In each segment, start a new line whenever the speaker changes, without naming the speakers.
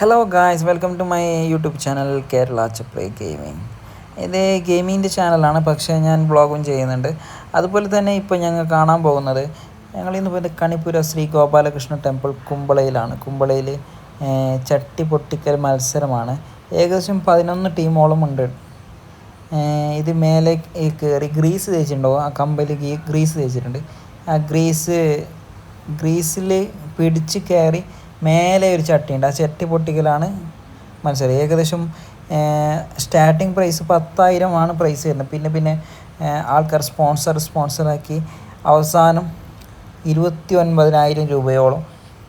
Hello guys welcome to my YouTube channel Kerala ചപ്രേ gaming ഇത് ഗെയിമിങ്ങിന്റെ ചാനലാണ് പക്ഷേ ഞാൻ ബ്ലോഗും ചെയ്യുന്നുണ്ട്. അതുപോലെ തന്നെ ഇപ്പോൾ ഞങ്ങൾ കാണാൻ പോകുന്നത് ഞങ്ങൾ ഇന്ന് പോയത് കണിപ്പുര ശ്രീ ഗോപാലകൃഷ്ണ ടെമ്പിൾ കുമ്പളയിലാണ്. കുമ്പളയിൽ ചട്ടി പൊട്ടിക്കൽ മത്സരമാണ്. ഏകദേശം പതിനൊന്ന് ടീമോളം ഉണ്ട്. ഇത് മേലെ കയറി ഗ്രീസ് തേച്ചിട്ടുണ്ടോ? ആ കമ്പലി ഗ്രീസ് തേച്ചിട്ടുണ്ട്. ആ ഗ്രീസ് ഗ്രീസിൽ പിടിച്ച് കയറി മേലെ ഒരു ചട്ടിയുണ്ട് ആ ചട്ടി പൊട്ടിക്കലാണ് മനസ്സിലായി ഏകദേശം സ്റ്റാർട്ടിങ് പ്രൈസ് പത്തായിരമാണ് പ്രൈസ് വരുന്നത്. പിന്നെ പിന്നെ ആൾക്കാർ സ്പോൺസർ സ്പോൺസറാക്കി അവസാനം ഇരുപത്തി ഒൻപതിനായിരം രൂപയോളം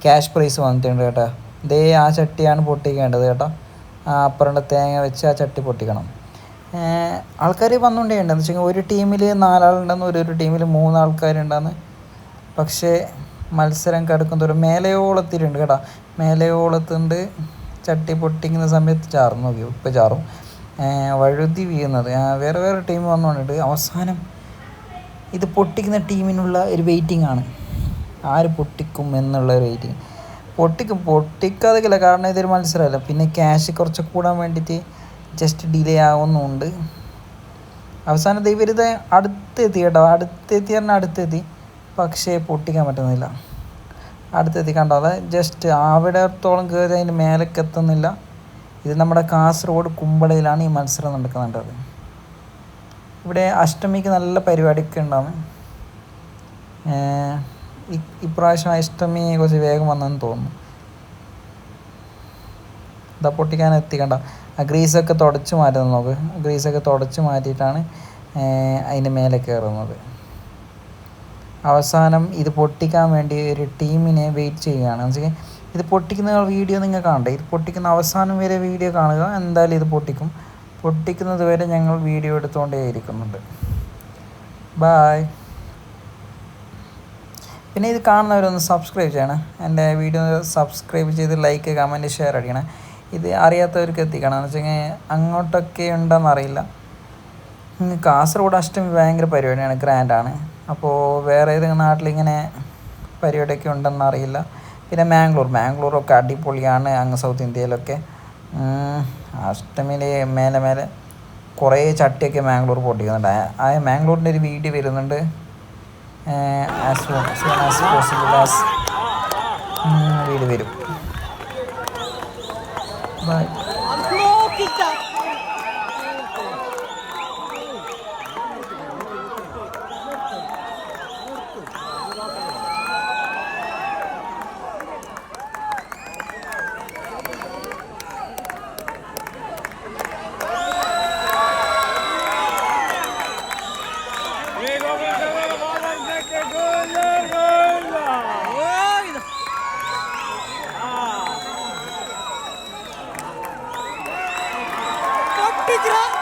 ക്യാഷ് പ്രൈസ് വന്നിട്ടുണ്ട് കേട്ടോ. ഇതേ ആ ചട്ടിയാണ് പൊട്ടിക്കേണ്ടത് കേട്ടോ. ആ അപ്പറിന്റെ തേങ്ങ വെച്ച് ആ ചട്ടി പൊട്ടിക്കണം. ആൾക്കാർ വന്നുകൊണ്ടേ ഉണ്ട്. എന്ന് വെച്ചാൽ ഒരു ടീമിൽ നാലാളുണ്ടെന്ന് ഒരു ഒരു ടീമിൽ മൂന്നാൾക്കാരുണ്ടെന്ന്. പക്ഷേ മത്സരം കടുക്കും തോറും മേലയോളത്തിലുണ്ട് കേട്ടോ. മേലയോളത്തുണ്ട് ചട്ടി പൊട്ടിക്കുന്ന സമയത്ത് ചാറും നോക്കി ഇപ്പോൾ ചാറും. വഴുതി വീഴുന്നത്. വേറെ വേറെ ടീം വന്നുകൊണ്ടിട്ട് അവസാനം ഇത് പൊട്ടിക്കുന്ന ടീമിനുള്ള ഒരു വെയിറ്റിംഗ് ആണ്. ആര് പൊട്ടിക്കും എന്നുള്ള ഒരു വെയിറ്റിംഗ് പൊട്ടിക്കും പൊട്ടിക്കാതെക്കില്ല കാരണം ഇതൊരു മത്സരമല്ല. പിന്നെ ക്യാഷ് കുറച്ച് കൂടാൻ വേണ്ടിയിട്ട് ജസ്റ്റ് ഡിലേ ആവുന്നുണ്ട്. അവസാനം ഇവരിത് അടുത്തെത്തി കേട്ടോ. അടുത്തെത്തി പറഞ്ഞാൽ അടുത്തെത്തി. പക്ഷേ പൊട്ടിക്കാൻ പറ്റുന്നില്ല. അടുത്തെത്തി കണ്ടോ അത് ജസ്റ്റ് അവിടത്തോളം കയറി അതിന്റെ മേലേക്ക് എത്തുന്നില്ല. ഇത് നമ്മുടെ കാസർഗോഡ് കുമ്പളയിലാണ് ഈ മത്സരം നടക്കുന്നുണ്ടത് ഇവിടെ അഷ്ടമിക്ക് നല്ല പരിപാടിയൊക്കെ ഉണ്ടാവും. ഇപ്രാവശ്യം അഷ്ടമി കുറച്ച് വേഗം വന്നെന്ന് തോന്നുന്നു. ഇതാ പൊട്ടിക്കാൻ എത്തിക്കണ്ട. ആ ഗ്രീസൊക്കെ തുടച്ച് മാറ്റുന്നത് നോക്ക്. ഗ്രീസൊക്കെ തുടച്ച് മാറ്റിയിട്ടാണ് അതിന്റെ മേലെ കയറുന്നത്. അവസാനം ഇത് പൊട്ടിക്കാൻ വേണ്ടി ഒരു ടീമിനെ വെയിറ്റ് ചെയ്യുകയാണ്. വെച്ചാൽ ഇത് പൊട്ടിക്കുന്ന വീഡിയോ നിങ്ങൾ കാണണ്ടേ? ഇത് പൊട്ടിക്കുന്ന അവസാനം വരെ വീഡിയോ കാണുക. എന്തായാലും ഇത് പൊട്ടിക്കും. പൊട്ടിക്കുന്നത് വരെ ഞങ്ങൾ വീഡിയോ എടുത്തുകൊണ്ടേ ഇരിക്കുന്നുണ്ട്. ബായ് പിന്നെ ഇത് കാണുന്നവരൊന്ന് സബ്സ്ക്രൈബ് ചെയ്യണം. എന്റെ വീഡിയോ സബ്സ്ക്രൈബ് ചെയ്ത് ലൈക്ക് കമന്റ് ഷെയർ അടിക്കണം. ഇത് അറിയാത്തവർക്ക് എത്തിക്കണം. എന്ന് വെച്ചാൽ അങ്ങോട്ടൊക്കെ ഉണ്ടെന്ന് അറിയില്ല. ഉം, കാസർഗോഡ് അഷ്ടമി ഭയങ്കര പരിപാടിയാണ് ഗ്രാൻഡാണ് അപ്പോൾ വേറെ ഏതെങ്കിലും നാട്ടിലിങ്ങനെ പരിപാടിയൊക്കെ ഉണ്ടെന്ന് അറിയില്ല. പിന്നെ മാംഗ്ലൂർ മാംഗ്ലൂറൊക്കെ അടിപൊളിയാണ് അങ്ങ് സൗത്ത് ഇന്ത്യയിലൊക്കെ. അഷ്ടമിയിൽ മേലെ മേലെ കുറേ ചട്ടിയൊക്കെ മാംഗ്ലൂർ പൊട്ടിക്കുന്നുണ്ട്. ആ- മാംഗ്ലൂരിന്റെ ഒരു വീഡിയോ വരുന്നുണ്ട്. ആസ് പോസിബിൾ വീട് വരും. By 敵だ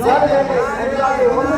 sir